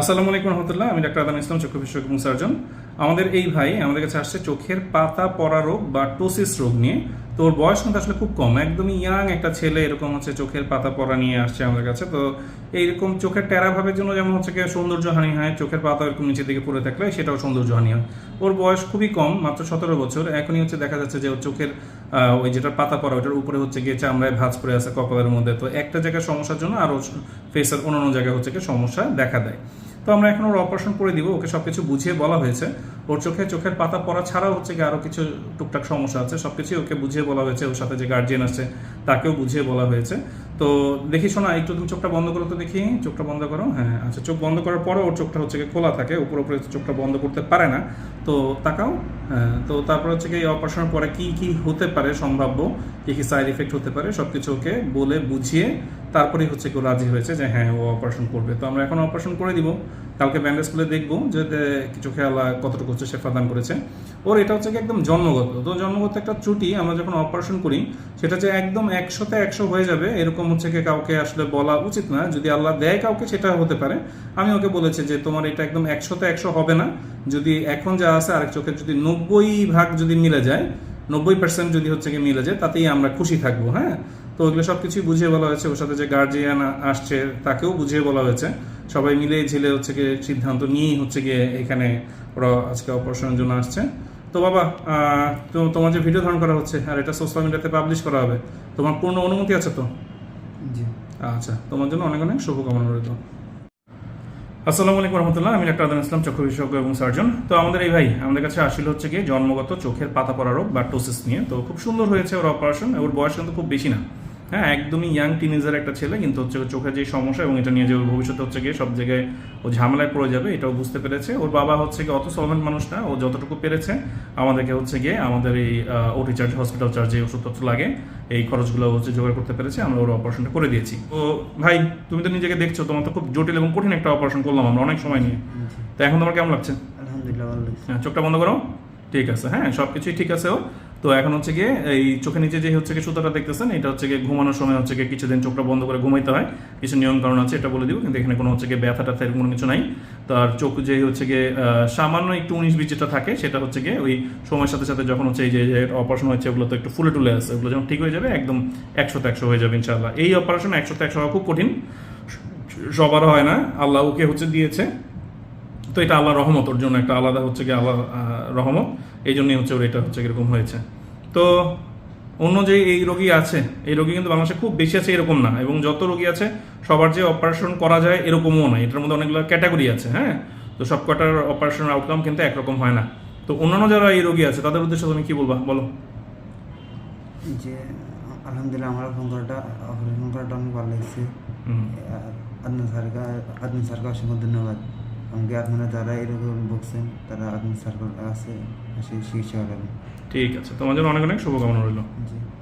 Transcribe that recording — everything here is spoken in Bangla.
আসসালামু আলাইকুম রহমতুল্লাহ, আমি ডাক্তার আদান ইসলাম, চক্ষু বিশেষজ্ঞ এবং সার্জন। আমাদের এই ভাই আমাদের কাছে আসছে চোখের পাতা পড়া রোগ বা টোসিস রোগ নিয়ে। তো ওর বয়স কিন্তু আসলে খুব কম, একদমই ইয়াং একটা ছেলে এরকম হচ্ছে চোখের পাতা পড়া নিয়ে আসছে আমাদের কাছে। তো এইরকম চোখের টেরা ভাবের জন্য যেমন হচ্ছে কি সৌন্দর্য হানি হয়, চোখের পাতা এরকম নিচের দিকে পড়ে থাকলে সেটাও সৌন্দর্য হানি হয়। ওর বয়স খুবই কম, মাত্র সতেরো বছর। এখনই হচ্ছে দেখা যাচ্ছে যে ওর চোখের ওই যেটা পাতা পড়া ওটার উপরে হচ্ছে গিয়ে চামড়ায় ভাঁজ পড়ে আছে কপালের মধ্যে। তো একটা জায়গায় সমস্যার জন্য আরও ফেসের অন্যান্য জায়গায় হচ্ছে কি সমস্যা দেখা দেয়। তো আমরা এখন ওর অপারেশন করে দিব ওকে সবকিছু বুঝিয়ে বলা হয়েছে। ওর চোখে চোখের পাতা পড়া ছাড়াও হচ্ছে কি আরও কিছু টুকটাক সমস্যা আছে সবকিছু ওকে বুঝিয়ে বলা হয়েছে, ওর সাথে যে গার্জিয়ান আছে তাকেও বুঝিয়ে বলা হয়েছে। তো দেখি শোনা, একটু তুমি চোখটা বন্ধ করো তো দেখি, চোখটা বন্ধ করো হ্যাঁ আচ্ছা চোখ বন্ধ করার পরও ওর চোখটা হচ্ছে কি খোলা থাকে, উপর উপরে চোখটা বন্ধ করতে পারে না। তো তাকাও হ্যাঁ তো তারপর হচ্ছে এই অপারেশনের পরে কি কি হতে পারে সম্ভাব্য, কি কি সাইড এফেক্ট হতে পারে, সবকিছু ওকে বলে বুঝিয়ে তারপরেই হচ্ছে কেউ রাজি হয়েছে যে হ্যাঁ ও অপারেশন করবে। তো আমরা এখন অপারেশন করে দিব। কালকে ব্যান্ডেজ খুলে দেখব যে কিছু খেয়াল কতটুকু হচ্ছে সে প্রদান করেছে। ওর এটা হচ্ছে একদম জন্মগত। তো জন্মগত একটা ত্রুটি আমরা যখন অপারেশন করি, সেটা যে একদম একশোতে একশো হয়ে যাবে। এরকম হচ্ছে কি কাউকে আসলে বলা উচিত না। যদি আল্লাহ দেয় কাউকে, সেটা হতে পারে। আমি ওকে বলেছি যে, তোমার এটা একদম একশোতে একশো হবে না। যদি এখন যা আছে, আরেক চোখের যদি নব্বই ভাগ যদি মিলে যায়, নব্বই পার্সেন্ট যদি হচ্ছে কি মিলে যায়, তাতেই আমরা খুশি থাকব। হ্যাঁ? তো ওগুলো সব কিছুই বুঝিয়ে বলা হয়েছে। ওর সাথে যে গার্জিয়ান আসছে তাকেও বুঝিয়ে বলা হয়েছে। সবাই মিলে ঝিলে হচ্ছে গিয়ে সিদ্ধান্ত নিয়েই হচ্ছে গিয়ে এখানে ওরা আজকে অপারেশনের জন্য আসছে। তো বাবা তো তোমার যে ভিডিও ধারণ করা হচ্ছে আর এটা সোশ্যাল মিডিয়াতে পাবলিশ করা হবে তোমার পূর্ণ অনুমতি আছে তো? জি। আচ্ছা তোমার জন্য অনেক অনেক শুভকামনা রইল। আসসালামু আলাইকুম রহমতুল্লাহ আমি ডাক্তার আদান ইসলাম চক্ষু বিশেষজ্ঞ এবং সার্জন তো আমাদের এই ভাই আমাদের কাছে আসলে হচ্ছে গিয়ে জন্মগত চোখের পাতা পড়া রোগ বা টোসিস নিয়ে। তো খুব সুন্দর হয়েছে ওর অপারেশন ওর বয়স কিন্তু খুব বেশি না। হ্যাঁ একদমই ইয়াং টিনেজার একটা ছেলে কিন্তু হচ্ছে চোখের যে সমস্যা এবং এটা নিয়ে যে ওর ভবিষ্যতে হচ্ছে গিয়ে সব জায়গায় ও ঝামেলায় পড়ে যাবে এটাও বুঝতে পেরেছে। ওর বাবা হচ্ছে গিয়ে অত সলভেন্ট মানুষ না ও যতটুকু পেরেছে আমাদেরকে হচ্ছে গিয়ে আমাদের এই ওটি চার্জ হসপিটাল চার্জ যে ওষুধপত্র লাগে এই খরচগুলো হচ্ছে জোগাড় করতে পেরেছে আমরা ওর অপারেশনটা করে দিয়েছি। তো ভাই তুমি তো নিজেকে দেখছ তোমার তো খুব জটিল এবং কঠিন একটা অপারেশন করলাম আমরা অনেক সময় নিয়ে। তো এখন তোমার কেমন লাগছে? আলহামদুলিল্লাহ ভালো লাগছে। হ্যাঁ চোখটা বন্ধ করো। ঠিক আছে হ্যাঁ সব কিছুই ঠিক আছে ও। তো এখন হচ্ছে গিয়ে এই চোখের নিচে যে হচ্ছে গিয়ে সুতোটা দেখতেছেন, এটা হচ্ছে গিয়ে ঘুমানোর সময় হচ্ছে গিয়ে কিছুদিন চোখটা বন্ধ করে ঘুমাইতে হয়। কিছু নিয়ম কারণ আছে, এটা বলে দিব, কিন্তু এখানে কোনো হচ্ছে গিয়ে ব্যথা ট্যাথা কোনো কিছু নাই। তার চোখ যে হচ্ছে গিয়ে সামান্য একটু উনিশ বিশ যেটা থাকে, সেটা হচ্ছে গিয়ে ওই সময়ের সাথে সাথে যখন হচ্ছে এই যে অপারেশন হচ্ছে ওগুলো তো একটু ফুলে টুলে আছে ওগুলো যখন ঠিক হয়ে যাবে, একদম একশোতে একশো হয়ে যাবে ইনশাল্লাহ এই অপারেশন একশোতে একশো হওয়া খুব কঠিন, সবার হয় না, আল্লাহ ওকে হচ্ছে দিয়েছে। তো এটা আল্লাহ রহমত ওর জন্য একটা আলাদা হচ্ছে কি আল্লাহ রহমত। এই জন্যই হচ্ছে ওর এটা হচ্ছে এরকম হয়েছে। তো অন্য যে এই রোগী আছে এই রোগী কিন্তু বাংলাদেশে খুব বেশি আছে এরকম না এবং যত রোগী আছে সবার যে অপারেশন করা যায় এরকমও না। এটার মধ্যে অনেকগুলো ক্যাটাগরি আছে হ্যাঁ? তো সব কটার অপারেশন আউটকাম কিন্তু একরকম হয় না। তো অন্যান্য যারা এই রোগী আছে তাদের উদ্দেশ্যে তুমি কি বলবা? বলো। যে আলহামদুলিল্লাহ আমার ফোন করাটা অপারেশন করাটা অনেক ভালো লাগছে আদনান স্যারকে আদনান স্যারকে অসংখ্য ধন্যবাদ। আমাকে আপনারা যারা এরকম বলছেন তারা আপনি স্যার আছে এসে চিকিৎসা করাবেন ঠিক আছে। তোমার জন্য অনেক অনেক শুভকামনা রইল। জি।